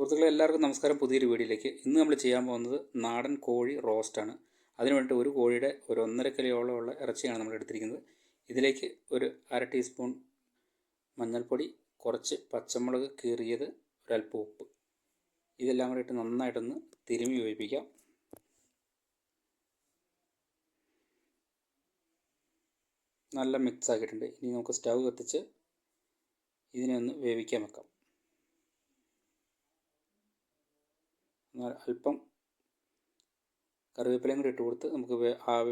സുഹൃത്തുക്കളെ എല്ലാവർക്കും നമസ്കാരം. പുതിയൊരു വീഡിയോയിലേക്ക്. ഇന്ന് നമ്മൾ ചെയ്യാൻ പോകുന്നത് നാടൻ കോഴി റോസ്റ്റാണ് അതിന് വേണ്ടിയിട്ട് ഒരു കോഴിയുടെ ഒരു ഒന്നര കിലോയോളം ഉള്ള ഇറച്ചിയാണ് നമ്മൾ എടുത്തിരിക്കുന്നത്. ഇതിലേക്ക് ഒരു അര ടീസ്പൂൺ മഞ്ഞൾപ്പൊടി കുറച്ച് പച്ചമുളക് കീറിയത് ഒരല്പം ഉപ്പ്. ഇതെല്ലാം കൂടെ ഇട്ട് നന്നായിട്ടൊന്ന് തിരുമി വേവിപ്പിക്കാം നല്ല മിക്സ് ആക്കിയിട്ടുണ്ട്. ഇനി നമുക്ക് സ്റ്റൗ കത്തിച്ച് ഇതിനെ ഒന്ന് വേവിക്കാൻ വെക്കാം. അല്പം കറിവേപ്പിലയും കൂടി ഇട്ട് കൊടുത്ത് നമുക്ക്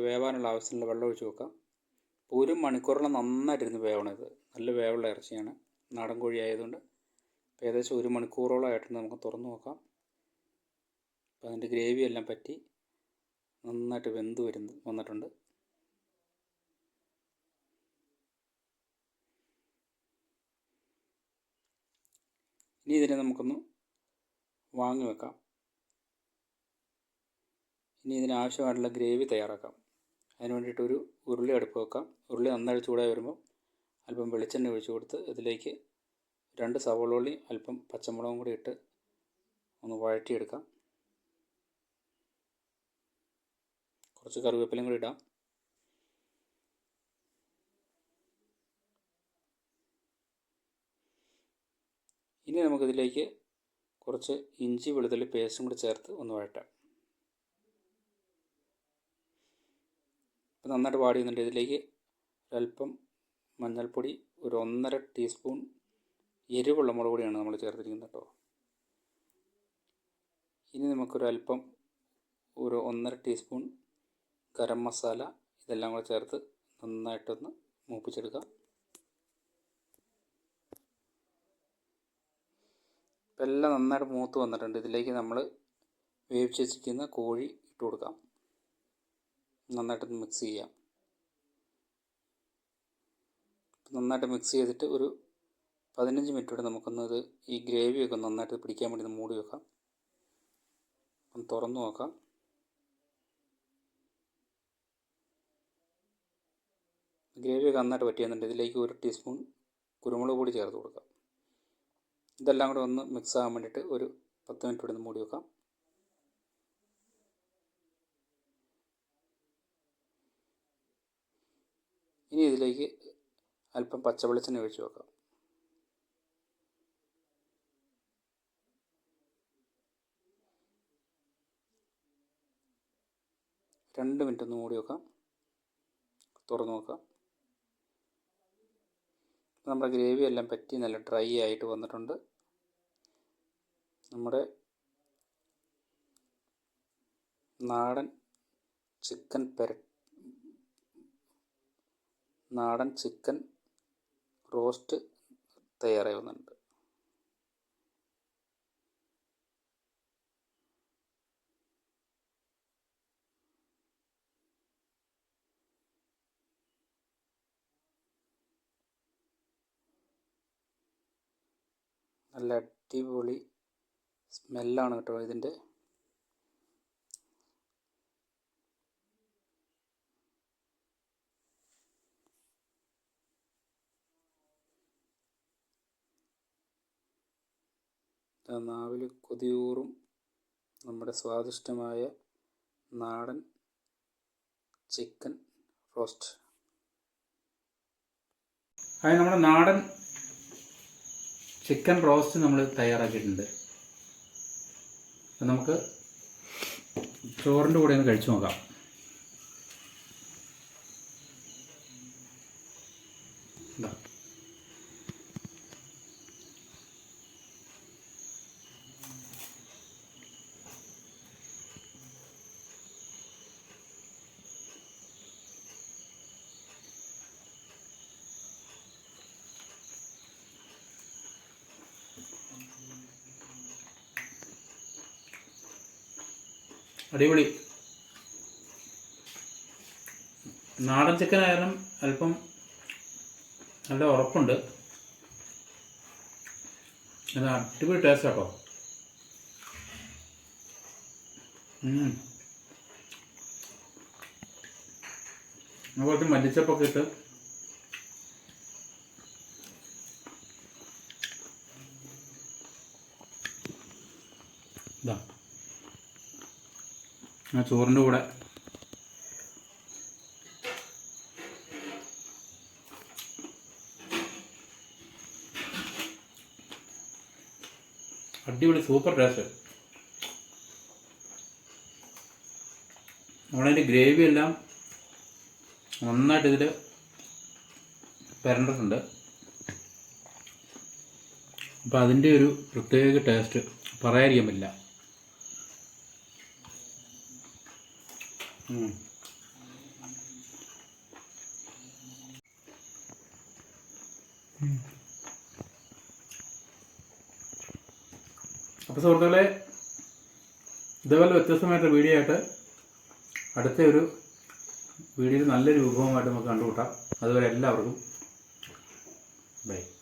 വേവാനുള്ള ആവശ്യമുള്ള വെള്ളം ഒഴിച്ച് വെക്കാം. ഒരു മണിക്കൂറോളം നന്നായിട്ടിരുന്ന് വേവണം ഇത് നല്ല വേവുള്ള ഇറച്ചിയാണ്. നാടൻ കോഴി ആയതുകൊണ്ട് ഏകദേശം ഒരു മണിക്കൂറോളം ആയിട്ടുണ്ട് നമുക്ക് തുറന്ന് നോക്കാം. അപ്പോൾ അതിന്റെ ഗ്രേവി എല്ലാം പറ്റി നന്നായിട്ട് വെന്ത് വരുന്നു വന്നിട്ടുണ്ട്. ഇനി ഇതിനെ നമുക്കൊന്ന് വാങ്ങി വെക്കാം. ഇനി ഇതിന് ആവശ്യമായിട്ടുള്ള ഗ്രേവി തയ്യാറാക്കാം. അതിന് വേണ്ടിയിട്ട് ഒരു ഉരുളി അടുപ്പ് വെക്കാം. ഉരുളി നന്നായി ചൂടായി വരുമ്പോൾ അല്പം വെളിച്ചെണ്ണ ഒഴിച്ചു കൊടുത്ത് ഇതിലേക്ക് രണ്ട് സവോളി അല്പം പച്ചമുളകും കൂടി ഇട്ട് ഒന്ന് വഴറ്റിയെടുക്കാം. കുറച്ച് കറിവേപ്പിലയും കൂടി ഇടാം. ഇനി നമുക്കിതിലേക്ക് കുറച്ച് ഇഞ്ചി വെളുത്തുള്ളി പേസ്റ്റും കൂടി ചേർത്ത് ഒന്ന് വഴറ്റാം. ഇപ്പം നന്നായിട്ട് വാടി വന്നിട്ട് ഇതിലേക്ക് ഒരല്പം മഞ്ഞൾപ്പൊടി ഒരു ഒന്നര ടീസ്പൂൺ എരിവുള്ള മുളക് പൊടിയാണ് നമ്മൾ ചേർത്തിരിക്കുന്നത് കേട്ടോ. ഇനി നമുക്കൊരല്പം ഒരു ഒന്നര ടീസ്പൂൺ ഗരം മസാല ഇതെല്ലാം കൂടെ ചേർത്ത് നന്നായിട്ടൊന്ന് മൂപ്പിച്ചെടുക്കാം. എല്ലാം നന്നായിട്ട് മൂത്ത് വന്നിട്ടുണ്ട്. ഇതിലേക്ക് നമ്മൾ വേവിച്ച് വെച്ചിരിക്കുന്ന കോഴി ഇട്ട് കൊടുക്കാം. നന്നായിട്ട് മിക്സ് ചെയ്യാം. നന്നായിട്ട് മിക്സ് ചെയ്തിട്ട് ഒരു പതിനഞ്ച് മിനിറ്റ് കൂടെ നമുക്കൊന്ന് ഇത് ഈ ഗ്രേവിയൊക്കെ നന്നായിട്ട് പിടിക്കാൻ വേണ്ടി മൂടി വെക്കാം. ഒന്ന് തുറന്നു നോക്കാം. ഗ്രേവിയൊക്കെ നന്നായിട്ട് പറ്റി വന്നിട്ട് ഇതിലേക്ക് ഒരു ടീസ്പൂൺ കുരുമുളക് പൊടി ചേർത്ത് കൊടുക്കാം. ഇതെല്ലാം കൂടെ ഒന്ന് മിക്സ് ആകാൻ വേണ്ടിയിട്ട് ഒരു പത്ത് മിനിറ്റ് കൂടെ ഒന്ന് മൂടി വെക്കാം. ഇനി ഇതിലേക്ക് അല്പം പച്ച വെളിച്ചെണ്ണ ഒഴിച്ച് വെക്കാം. രണ്ട് മിനിറ്റ് ഒന്ന് മൂടി വെക്കാം. തുറന്നു നോക്കാം. നമ്മുടെ ഗ്രേവി എല്ലാം പറ്റി നല്ല ഡ്രൈ ആയിട്ട് വന്നിട്ടുണ്ട്. നമ്മുടെ നാടൻ ചിക്കൻ പെര നാടൻ ചിക്കൻ റോസ്റ്റ് തയ്യാറാവുന്നുണ്ട്. നല്ല അടിപൊളി സ്മെല്ലാണ് കേട്ടോ ഇതിന്റെ. നാവിൽ കൊതിയൂറും നമ്മുടെ സ്വാദിഷ്ടമായ നാടൻ ചിക്കൻ റോസ്റ്റ്. അത് നമ്മുടെ നാടൻ ചിക്കൻ റോസ്റ്റ് നമ്മൾ തയ്യാറാക്കിയിട്ടുണ്ട്. നമുക്ക് ചോറിന്റെ കൂടെ ഒന്ന് കഴിച്ചു നോക്കാം. ഇതാ. അടിപൊളി. നാടൻ ചിക്കൻ ആയാലും അല്പം നല്ല ഉറപ്പുണ്ട്. എന്നാൽ അടിപൊളി ടേസ്റ്റ് കേട്ടോ അതുപോലെ മല്ലിച്ചപ്പൊക്കെ ഇട്ട് ഇതാ ആ ചോറിന്റെ കൂടെ. അടിപൊളി സൂപ്പർ ടേസ്റ്റ്. നമ്മളതിന്റെ ഗ്രേവി എല്ലാം നന്നായിട്ട് ഇതിൽ പെരണ്ടിട്ടുണ്ട് അപ്പോൾ അതിന്റെ ഒരു പ്രത്യേക ടേസ്റ്റ് പറയാതിരിക്കാൻ പറ്റില്ല. അപ്പോൾ സുഹൃത്തുക്കളെ ഇതേപോലെ വ്യത്യസ്തമായിട്ട് വീഡിയോ ആയിട്ട് അടുത്ത ഒരു വീഡിയോയിൽ നല്ലൊരു വിഭവമായിട്ട് നമുക്ക് കണ്ടുകൂട്ടാം അതുവരെ എല്ലാവർക്കും ബൈ